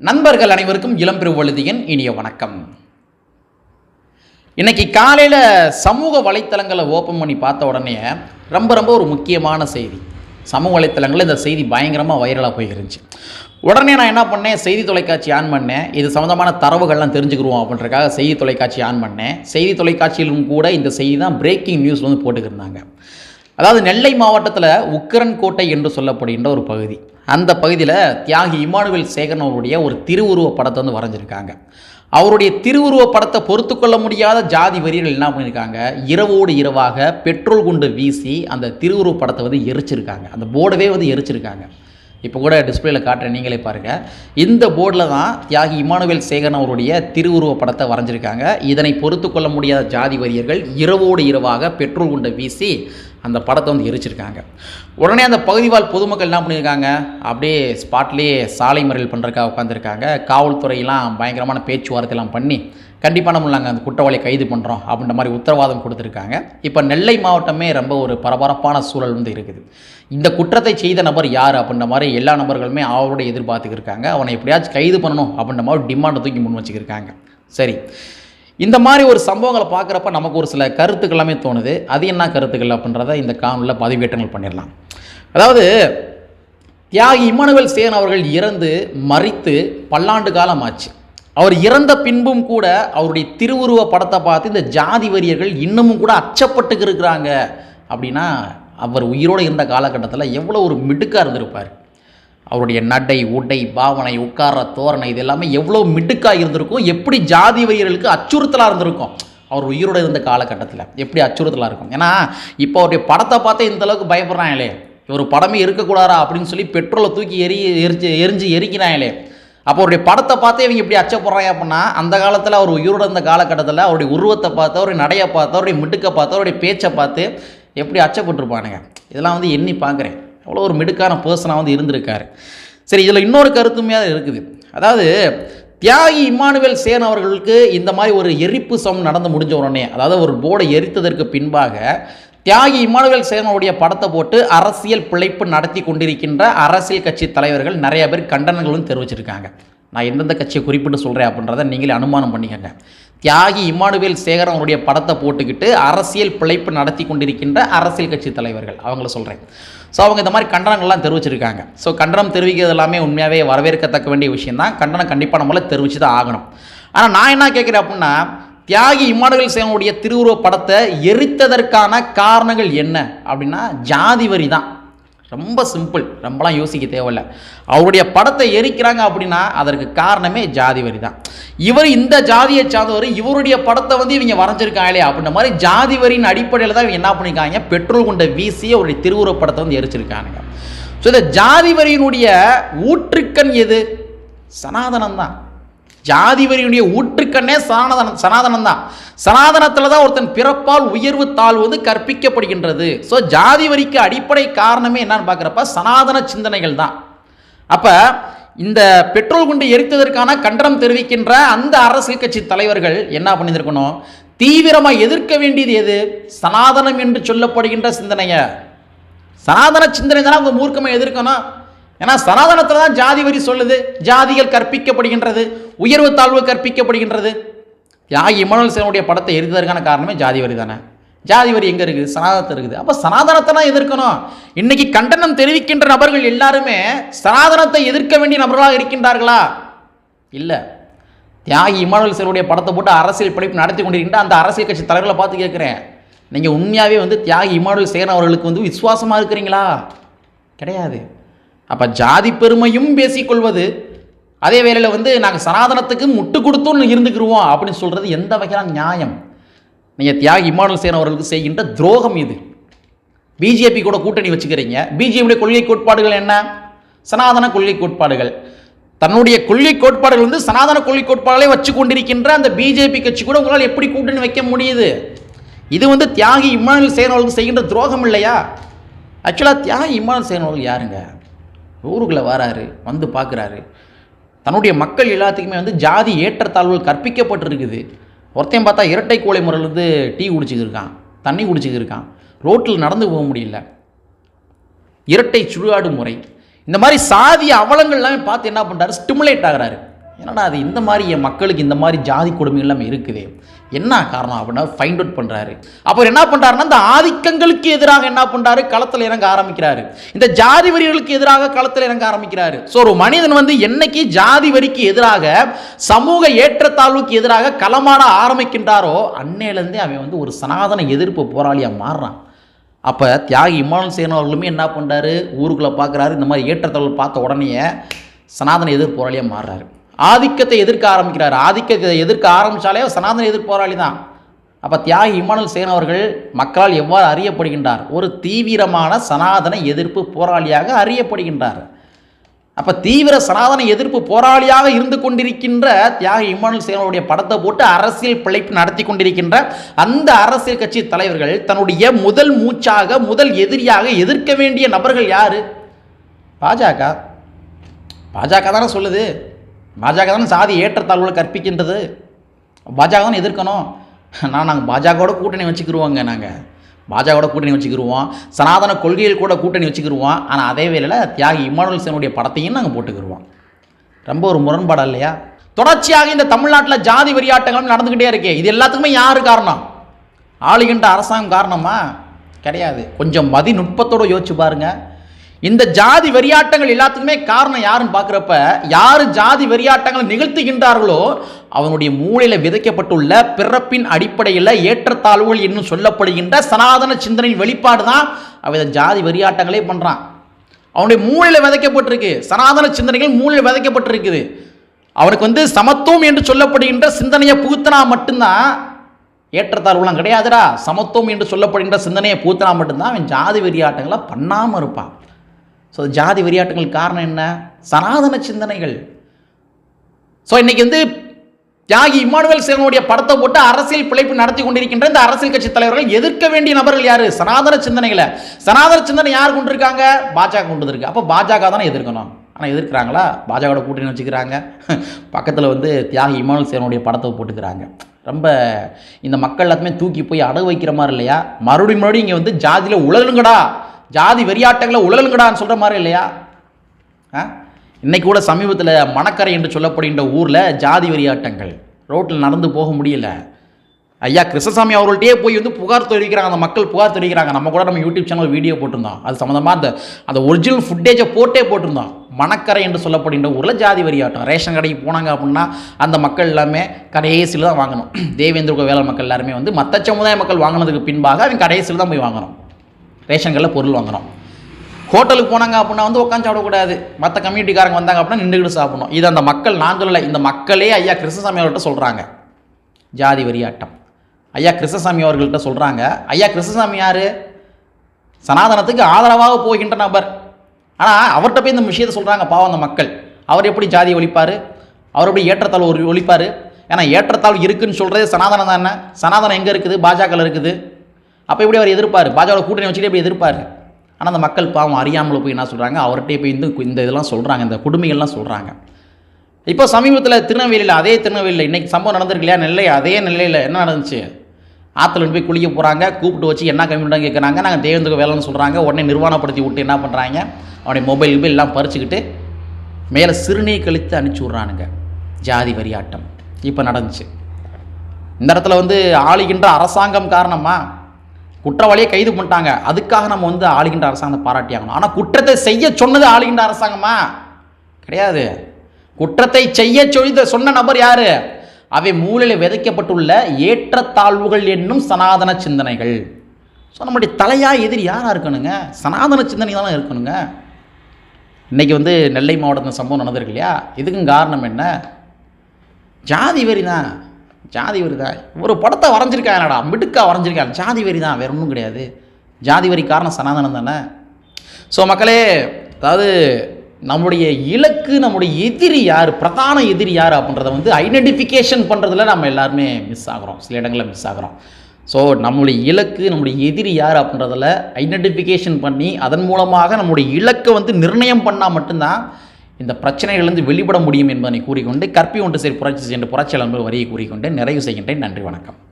நண்பர்கள் அனைவருக்கும் இளம்பெருவழுதியின் இனிய வணக்கம். இன்னைக்கு காலையில் சமூக வலைத்தளங்களை ஓப்பன் பண்ணி பார்த்த உடனே ரொம்ப ரொம்ப ஒரு முக்கியமான செய்தி. சமூக வலைத்தளங்களில் இந்த செய்தி பயங்கரமாக வைரலாக போயிருந்துச்சு. உடனே நான் என்ன பண்ணேன்? செய்தி தொலைக்காட்சி ஆன் பண்ணேன். இது சம்மந்தமான தரவுகள்லாம் தெரிஞ்சுக்கிருவோம் அப்படின்றக்காக செய்தி தொலைக்காட்சி ஆன் பண்ணேன். செய்தி தொலைக்காட்சியிலும் கூட இந்த செய்தி தான் பிரேக்கிங் நியூஸ் வந்து போட்டுக்கிருந்தாங்க அதாவது நெல்லை மாவட்டத்தில் உக்கரன் கோட்டை என்று சொல்லப்படுகின்ற ஒரு பகுதி. அந்த பகுதியில் தியாகி இமானுவேல் சேகரன் அவருடைய ஒரு திருவுருவ படத்தை வந்து வரைஞ்சிருக்காங்க. அவருடைய திருவுருவ படத்தை பொறுத்து கொள்ள முடியாத ஜாதி வரிகள் என்ன பண்ணியிருக்காங்க இரவோடு இரவாக பெட்ரோல் குண்டு வீசி அந்த திருவுருவ படத்தை வந்து எரிச்சிருக்காங்க. அந்த போர்டவே வந்து எரிச்சிருக்காங்க. இப்போ கூட டிஸ்பிளேல காட்டுறேன் நீங்களே பாருங்கள் இந்த போர்டில் தான் தியாகி இமானுவேல் சேகரன் அவருடைய திருவுருவ படத்தை வரைஞ்சிருக்காங்க. இதனை பொறுத்து கொள்ள முடியாத ஜாதி வரியர்கள் இரவோடு இரவாக பெட்ரோல் குண்டை வீசி அந்த படத்தை வந்து எரிச்சிருக்காங்க. உடனே அந்த பகுதிவாழ் பொதுமக்கள் என்ன பண்ணியிருக்காங்க அப்படியே ஸ்பாட்லேயே சாலை மறியல் பண்ணுறதுக்காக உட்காந்துருக்காங்க காவல்துறையெல்லாம் பயங்கரமான பேச்சுவார்த்தையெல்லாம் பண்ணி கண்டிப்பாக நம்ம நாங்கள் அந்த குற்றவாளியை கைது பண்ணுறோம் அப்படின்ற மாதிரி உத்தரவாதம் கொடுத்துருக்காங்க. இப்போ நெல்லை மாவட்டமே ரொம்ப ஒரு பரபரப்பான சூழல் வந்து இருக்குது. இந்த குற்றத்தை செய்த நபர் யார் அப்படின்ற மாதிரி எல்லா நபர்களுமே அவரோட எதிர்பார்த்துக்கிருக்காங்க. அவனை எப்படியாச்சும் கைது பண்ணணும் அப்படின்ற மாதிரி டிமாண்டை தூக்கி முன் வச்சுக்கிருக்காங்க. சரி. இந்த மாதிரி ஒரு சம்பவங்களை பார்க்குறப்ப நமக்கு ஒரு சில கருத்துக்கள் எல்லாமே தோணுது. அது என்ன கருத்துக்கள் அப்படின்றத இந்த காணொலியில் பதிவேற்றங்கள் பண்ணிடலாம். அதாவது தியாகி இமானுவேல் சேன் அவர்கள் இறந்து மறித்து பல்லாண்டு காலம் ஆச்சு. அவர் இறந்த பின்பும் கூட அவருடைய திருவுருவ படத்தை பார்த்து இந்த ஜாதி வரியர்கள் இன்னமும் கூட அச்சப்பட்டுக்கு இருக்கிறாங்க. அப்படின்னா அவர் உயிரோடு இருந்த காலகட்டத்தில் எவ்வளோ ஒரு மிடுக்காக இருந்திருப்பார். அவருடைய நடை உடை பாவனை உட்கார தோரணை இது எல்லாமே எவ்வளோ மிடுக்காக இருந்திருக்கும். எப்படி ஜாதி வரியர்களுக்கு அச்சுறுத்தலாக இருந்திருக்கும். அவர் உயிரோடு இருந்த காலகட்டத்தில் எப்படி அச்சுறுத்தலாக இருக்கும். ஏன்னா இப்போ அவருடைய படத்தை பார்த்தே இந்த அளவுக்கு பயப்படுறாங்களே. இவர் படமே இருக்கக்கூடாதா அப்படின்னு சொல்லி பெட்ரோலை தூக்கி எரி எரிஞ்சு எரிஞ்சு எரிக்கிறாங்களே. அப்போ அவருடைய படத்தை பார்த்தே இவங்க இப்படி அச்சப்படுறாங்க அப்படின்னா அந்த காலத்தில் அவர் உயிரோட இருந்த காலகட்டத்தில் அவருடைய உருவத்தை பார்த்து அவருடைய நடையை பார்த்து அவருடைய மிடுக்கை பார்த்து அவருடைய பேச்சை பார்த்து எப்படி அச்சப்பட்டுருப்பானுங்க? இதெல்லாம் வந்து எண்ணி பார்க்குறேன். அவ்வளோ ஒரு மிடுக்கான பர்சனாக வந்து இருந்திருக்காரு. சரி இதில் இன்னொரு கருத்துமே இருக்குது. அதாவது தியாகி இம்மானுவேல் சேன் அவர்களுக்கு இந்த மாதிரி ஒரு எரிப்பு சமம் நடந்து முடிஞ்ச உடனே அதாவது ஒரு போர்டை எரித்ததற்கு பின்பாக தியாகி இமானுவேல் சேனனுடைய படத்தை போட்டு அரசியல் பிழைப்பு நடத்தி கொண்டிருக்கின்ற அரசியல் கட்சி தலைவர்கள் நிறைய பேர் கண்டனங்களும் தெரிவிச்சிருக்காங்க. நான் எந்தெந்த கட்சியை குறிப்பிட்டு சொல்கிறேன் அப்படின்றத நீங்களே அனுமானம் பண்ணிக்கங்க. தியாகி இம்மானுவேல் சேகரன் அவருடைய படத்தை போட்டுக்கிட்டு அரசியல் பிழைப்பு நடத்தி கொண்டிருக்கின்ற அரசியல் கட்சி தலைவர்கள். அவங்கள சொல்கிறேன் ஸோ அவங்க இந்த மாதிரி கண்டனங்கள்லாம் தெரிவிச்சிருக்காங்க. ஸோ கண்டனம் தெரிவிக்கிறது எல்லாமே உண்மையாகவே வரவேற்கத்தக்க வேண்டிய விஷயம் தான் கண்டனம் கண்டிப்பாக நம்மளால் தெரிவித்து தான் ஆகணும். ஆனால் நான் என்ன கேட்குறேன் அப்படின்னா தியாகி இம்மானுவேல் சேவனுடைய திருவுருவ படத்தை எரித்ததற்கான காரணங்கள் என்ன அப்படின்னா ஜாதி வரி தான். ரொம்ப சிம்பிள் ரொம்பலாம் யோசிக்க தேவையில்ல. அவருடைய படத்தை எரிக்கிறாங்க அப்படின்னா அதற்கு காரணமே ஜாதி வரி தான். இவர் இந்த ஜாதியை சார்ந்தவர் இவருடைய படத்தை வந்து இவங்க வரைஞ்சிருக்காங்களே அப்படின்ற மாதிரி ஜாதி வரியின் அடிப்படையில் தான் இவங்க என்ன பண்ணியிருக்காங்க பெட்ரோல் கொண்ட வீசி அவருடைய திருவுருவ படத்தை வந்து எரிச்சிருக்காங்க ஸோ இந்த ஜாதி வரியினுடைய ஊற்றுக்கண் எது? சனாதனம் தான். ஜாதி ஊற்றுக்கண்ணே சனாதனம் சனாதனம் தான் சனாதனத்தில் தான் ஒருத்தன் பிறப்பால் உயர்வு தாழ்வு வந்து கற்பிக்கப்படுகின்றது. ஸோ ஜாதி வரிக்கு அடிப்படை காரணமே என்னன்னு பார்க்குறப்ப சனாதன சிந்தனைகள் தான் அப்போ இந்த பெட்ரோல் குண்டு எரித்ததற்கான கண்டனம் தெரிவிக்கின்ற அந்த அரசியல் கட்சி தலைவர்கள் என்ன பண்ணியிருக்கணும் தீவிரமாக எதிர்க்க வேண்டியது எது? சனாதனம் என்று சொல்லப்படுகின்ற சிந்தனையை. சனாதன சிந்தனை தானே அவங்க மூர்க்கமாக எதிர்க்கணும்? ஏன்னா சனாதனத்தில் தான் ஜாதி வரி சொல்லுது ஜாதிகள் கற்பிக்கப்படுகின்றது உயர்வு தாழ்வு கற்பிக்கப்படுகின்றது. தியாகி இமனுவல் சேனுடைய படத்தை எரிந்ததற்கான காரணமே ஜாதி வரி தானே? ஜாதி வரி எங்கே இருக்குது? சனாதனத்தில் இருக்குது. அப்போ சனாதனத்தை தான் எதிர்க்கணும். இன்னைக்கு கண்டனம் தெரிவிக்கின்ற நபர்கள் எல்லாருமே சனாதனத்தை எதிர்க்க வேண்டிய நபர்களாக இருக்கின்றார்களா? இல்லை. தியாகி இமானுவல் சேவனுடைய படத்தை போட்டு அரசியல் படிப்பு நடத்தி கொண்டிருக்கின்ற அந்த அரசியல் கட்சி தலைவர்களை பார்த்து கேட்குறேன். நீங்கள் உண்மையாகவே வந்து தியாகி இமானுவல் சேர் அவர்களுக்கு வந்து விசுவாசமாக இருக்கிறீங்களா? கிடையாது. அப்போ ஜாதி பெருமையும் பேசிக்கொள்வது அதே வேளையில் வந்து நாங்கள் சனாதனத்துக்கு முட்டு கொடுத்தோன்னு இருந்துக்கிருவோம் அப்படின்னு சொல்கிறது எந்த வகையான நியாயம்? நீங்கள் தியாகி இமானுவல் சேன் அவர்களுக்கு செய்கின்ற துரோகம் இது. பிஜேபி கூட கூட்டணி வச்சுக்கிறீங்க. பிஜேபியுடைய கொள்கை கோட்பாடுகள் என்ன? சனாதன கொள்கை கோட்பாடுகள். தன்னுடைய கொள்கை கோட்பாடுகள் வந்து சனாதன கொள்கை கோட்பாடுகளை வச்சு கொண்டிருக்கின்ற அந்த பிஜேபி கட்சி கூட உங்களால் எப்படி கூட்டணி வைக்க முடியுது? இது வந்து தியாகி இம்மானுவல் சேன் அவர்களுக்கு செய்கின்ற துரோகம் இல்லையா? ஆக்சுவலாக தியாகி இம்மானுவல் சேன் அவர்கள் யாருங்க? ஊருக்குள்ளே வராரு வந்து பார்க்குறாரு. தன்னுடைய மக்கள் எல்லாத்துக்குமே வந்து ஜாதி ஏற்றத்தாழ்வுகள் கற்பிக்கப்பட்டிருக்குது. ஒருத்தையும் பார்த்தா இரட்டை கோழை முறையிலிருந்து டீ குடிச்சிக்கிருக்கான் தண்ணி குடிச்சிக்கிருக்கான் ரோட்டில் நடந்து போக முடியல. இரட்டை சுடுகாடு முறை. இந்த மாதிரி சாதிய அவலங்கள்லாம் பார்த்து என்ன பண்ணுறாரு ஸ்டிமுலேட் ஆகிறாரு. என்னடா அது இந்த மாதிரி என் மக்களுக்கு இந்த மாதிரி ஜாதி கொடுமை இருக்குது? என்ன காரணம் அப்படின்னா ஃபைண்ட் அவுட் பண்ணுறாரு அப்புறம் என்ன பண்ணுறாருன்னா இந்த ஆதிக்கங்களுக்கு எதிராக என்ன பண்ணுறாரு களத்தில் இறங்க ஆரம்பிக்கிறாரு. இந்த ஜாதி வரிகளுக்கு எதிராக களத்தில் இறங்க ஆரம்பிக்கிறாரு. ஸோ ஒரு மனிதன் வந்து என்னைக்கு ஜாதி வரிக்கு எதிராக சமூக ஏற்றத்தாழ்வுக்கு எதிராக களமாட ஆரம்பிக்கின்றாரோ அன்னையிலேருந்தே அவன் வந்து ஒரு சனாதன எதிர்ப்பு போராளியாக மாறுறான். அப்போ தியாகி இமானம் சேன் அவர்களுமே என்ன பண்ணுறாரு ஊருக்குள்ளே பார்க்குறாரு இந்த மாதிரி ஏற்றத்தாழ்வு பார்த்த உடனே சனாதன எதிர்ப்பு போராளியாக மாறுறாரு. ஆதிக்கத்தை எதிர்க்க ஆரம்பிக்கிறார். ஆதிக்கத்தை எதிர்க்க ஆரம்பித்தாலே சனாதன எதிர்ப்போராளி தான். அப்போ தியாகி இம்மானுவல் சேன் அவர்கள் மக்களால் எவ்வாறு அறியப்படுகின்றார்? ஒரு தீவிரமான சனாதன எதிர்ப்பு போராளியாக அறியப்படுகின்றார். அப்போ தீவிர சனாதன எதிர்ப்பு போராளியாக இருந்து கொண்டிருக்கின்ற தியாகி இம்மானுவல் சேனனுடைய படத்தை போட்டு அரசியல் பிழைப்பு நடத்தி கொண்டிருக்கின்ற அந்த அரசியல் கட்சி தலைவர்கள் தன்னுடைய முதல் மூச்சாக முதல் எதிரியாக எதிர்க்க வேண்டிய நபர்கள் யார்? பாஜக. பாஜக தானே சொல்லுது. பாஜக தானே சாதி ஏற்றத்தாழ்வுகளை கற்பிக்கின்றது. பாஜக தானே எதிர்க்கணும். நான் நாங்கள் பாஜகவோட கூட்டணி வச்சுக்கிருவோங்க நாங்கள் பாஜகவோட கூட்டணி வச்சுக்கிருவோம். சனாதன கொள்கைகள் கூட கூட்டணி வச்சுக்கிருவோம். ஆனால் அதே வேளையில் தியாகி இம்மானுவல் சேனுடைய படத்தையும் நாங்கள் போட்டுக்கிருவோம். ரொம்ப ஒரு முரண்பாடு இல்லையா? தொடர்ச்சியாக இந்த தமிழ்நாட்டில் ஜாதி வெறியாட்டங்களும் நடந்துக்கிட்டே இருக்கே. இது எல்லாத்துக்குமே யார் காரணம்? ஆளுகின்ற அரசாங்கம் காரணமா? கிடையாது. கொஞ்சம் மதி நுட்பத்தோடு யோசிச்சு பாருங்கள் இந்த ஜாதி வெறியாட்டங்கள் எல்லாத்துக்குமே காரணம் யாருன்னு பார்க்குறப்ப யார் ஜாதி வெறியாட்டங்களை நிகழ்த்துகின்றார்களோ அவனுடைய மூளையில் விதைக்கப்பட்டுள்ள பிறப்பின் அடிப்படையில் ஏற்றத்தாழ்வுகள் என்னும் சொல்லப்படுகின்ற சனாதன சிந்தனையின் வெளிப்பாடு தான் அவன் இந்த ஜாதி வெறியாட்டங்களே பண்ணுறான் அவனுடைய மூளையில் விதைக்கப்பட்டிருக்கு. சனாதன சிந்தனைகள் மூளையில் விதைக்கப்பட்டிருக்குது. அவனுக்கு வந்து சமத்துவம் என்று சொல்லப்படுகின்ற சிந்தனையை புகுத்தினா மட்டும்தான் ஏற்றத்தாழ்வுலாம் கிடையாதுடா. சமத்துவம் என்று சொல்லப்படுகின்ற சிந்தனையை பூத்தினா மட்டும்தான் அவன் ஜாதி வெறியாட்டங்களை பண்ணாமல் இருப்பான். ஸோ ஜாதி விளையாட்டுகள் காரணம் என்ன? சனாதன சிந்தனைகள். ஸோ இன்னைக்கு வந்து தியாகி இம்மானுவேல் சேவனுடைய படத்தை போட்டு அரசியல் பிழைப்பு நடத்தி கொண்டிருக்கின்ற இந்த அரசியல் கட்சி தலைவர்கள் எதிர்க்க வேண்டிய நபர்கள் யாரு? சனாதன சிந்தனைகளை. சனாதன சிந்தனை யார் கொண்டு இருக்காங்க? பாஜக கொண்டு இருக்கு அப்போ பாஜக தானே எதிர்க்கணும். ஆனால் எதிர்க்கிறாங்களா? பாஜகவோட கூட்டணி வச்சுக்கிறாங்க. பக்கத்தில் வந்து தியாகி இம்மானுவேல் சேவனுடைய படத்தை போட்டுக்கிறாங்க. ரொம்ப இந்த மக்கள் எல்லாத்தையுமே தூக்கி போய் அடகு வைக்கிற மாதிரி இல்லையா? மறுபடியும் மறுபடியும் இங்கே வந்து ஜாதியில் உழலுங்கடா ஜாதி வெறியாட்டங்களை உழலுங்கடான்னு சொல்கிற மாதிரி இல்லையா? ஆ? இன்னைக்கு கூட சமீபத்தில் மணக்கரை என்று சொல்லப்படுகின்ற ஊரில் ஜாதி வெறியாட்டங்கள். ரோட்டில் நடந்து போக முடியல. ஐயா கிருஷ்ணசாமி அவர்கள்ட்டே போய் வந்து புகார் தெரிவிக்கிறாங்க. அந்த மக்கள் புகார் தெரிவிக்கிறாங்க. நம்ம கூட நம்ம யூடியூப் சேனல் வீடியோ போட்டிருந்தோம். அது சம்மந்தமாக அந்த அந்த ஒரிஜினல் ஃபுட்டேஜை போட்டே போட்டிருந்தோம். மணக்கரை என்று சொல்லப்படுகின்ற ஊரில் ஜாதி வரியாட்டம் ரேஷன் கடைக்கு போனாங்க அப்படின்னா அந்த மக்கள் எல்லாமே கடைசியில் தான் வாங்கணும். தேவேந்திர வேலை மக்கள் எல்லாருமே வந்து மற்ற சமுதாய மக்கள் வாங்கினதுக்கு பின்பாக அவங்க கடைசியில் தான் போய் வாங்கணும். ரேஷன் கடையில் பொருள் வாங்குகிறோம் ஹோட்டலுக்கு போனாங்க அப்படின்னா வந்து உட்காந்து சாப்பிடக்கூடாது. மற்ற கம்யூனிட்டிக்காரங்க வந்தாங்க அப்படின்னா நின்றுக்கிட்டு சாப்பிடணும். இது அந்த மக்கள் நான் சொல்லலை இந்த மக்களே ஐயா கிருஷ்ணசாமி அவர்கிட்ட சொல்கிறாங்க ஜாதி வரியாட்டம் ஐயா கிருஷ்ணசாமி அவர்கள்ட்ட சொல்கிறாங்க ஐயா கிருஷ்ணசாமி யார்? சனாதனத்துக்கு ஆதரவாக போகின்ற நபர். ஆனால் அவர்கிட்ட போய் இந்த விஷயத்தை சொல்கிறாங்க பாவம் அந்த மக்கள். அவர் எப்படி ஜாதி ஒழிப்பார்? அவர் எப்படி ஏற்றத்தாழ்வு ஒரு ஒழிப்பார்? ஏன்னா ஏற்றத்தாழ்வு இருக்குதுன்னு சொல்கிறதே சனாதனம் தானே. சனாதனம் எங்கே இருக்குது? பாஜகவில் இருக்குது. அப்போ எப்படி அவர் எதிர்ப்பார்? பாஜக கூட்டணி வச்சுட்டு எப்படி எதிர்ப்பார்? ஆனால் அந்த மக்கள் பாவம் அறியாமல் போய் என்ன சொல்கிறாங்க அவர்கிட்ட போய் இந்த இந்த இதெல்லாம் சொல்கிறாங்க இந்த கொடுமைகள்லாம் சொல்கிறாங்க இப்போ சமீபத்தில் திருநெல்வேலியில் அதே திருநெல்வேலியில் இன்றைக்கி சம்பவம் நடந்திருக்கு இல்லையா? நெல்லை அதே நிலையில் என்ன நடந்துச்சு? ஆற்றுல போய் குளிக்க போகிறாங்க கூப்பிட்டு வச்சு என்ன கம்யூனிட்டாக கேட்குறாங்க நாங்கள் தேவேந்திர வேலைன்னு சொல்கிறாங்க உடனே நிர்வாணப்படுத்தி விட்டு என்ன பண்ணுறாங்க அவனுடைய மொபைல் மொபைல் எல்லாம் பறிச்சுக்கிட்டு மேலே சிறுநீர் கழித்து அனுப்பிச்சி விட்றானுங்க. ஜாதி வரியாட்டம் இப்போ நடந்துச்சு. இந்த இடத்துல வந்து ஆளுகின்ற அரசாங்கம் காரணமாக குற்றவாளியை கைது பண்ணிட்டாங்க. அதுக்காக நம்ம வந்து ஆளுகின்ற அரசாங்கத்தை பாராட்டியாகணும். ஆனால் குற்றத்தை செய்ய சொன்னது ஆளுகின்ற அரசாங்கமா? கிடையாது. குற்றத்தை செய்ய சொல்லி சொன்ன நபர் யாரு? அவை மூலையில் விதைக்கப்பட்டுள்ள ஏற்றத்தாழ்வுகள் என்னும் சனாதன சிந்தனைகள். ஸோ நம்முடைய தலையா எதிரி யாராக இருக்கணுங்க? சனாதன சிந்தனை தானே இருக்கணுங்க? இன்றைக்கி வந்து நெல்லை மாவட்டத்தில் சம்பவம் நடந்திருக்கு இல்லையா? இதுக்கும் காரணம் என்ன? ஜாதி வெறி தான் ஜாதி வரிதா ஒரு படத்தை வரைஞ்சிருக்காங்கடா மிடுக்கா வரைஞ்சிருக்காங்க ஜாதி வெறி தான் வேற ஒன்றும் கிடையாது. ஜாதி வெறி காரணம் சனாதனம் தானே? ஸோ மக்களே அதாவது நம்முடைய இலக்கு நம்முடைய எதிரி யார்? பிரதான எதிரி யார் அப்படின்றத வந்து ஐடென்டிஃபிகேஷன் பண்ணுறதுல நம்ம எல்லாருமே மிஸ் ஆகிறோம். சில இடங்களில் மிஸ் ஆகிறோம். ஸோ நம்முடைய இலக்கு நம்முடைய எதிரி யார் அப்படின்றதில் ஐடென்டிஃபிகேஷன் பண்ணி அதன் மூலமாக நம்முடைய இலக்கை வந்து நிர்ணயம் பண்ணால் மட்டும்தான் இந்த பிரச்சனைகளிலிருந்து வெளிப்பட முடியும் என்பதனை கூறிக்கொண்டு கற்பி ஒன்று சேர் புரட்சி சென்று புரட்சியாளர் வரியை கூறிக்கொண்டு நிறைவு செய்கின்றேன். நன்றி வணக்கம்.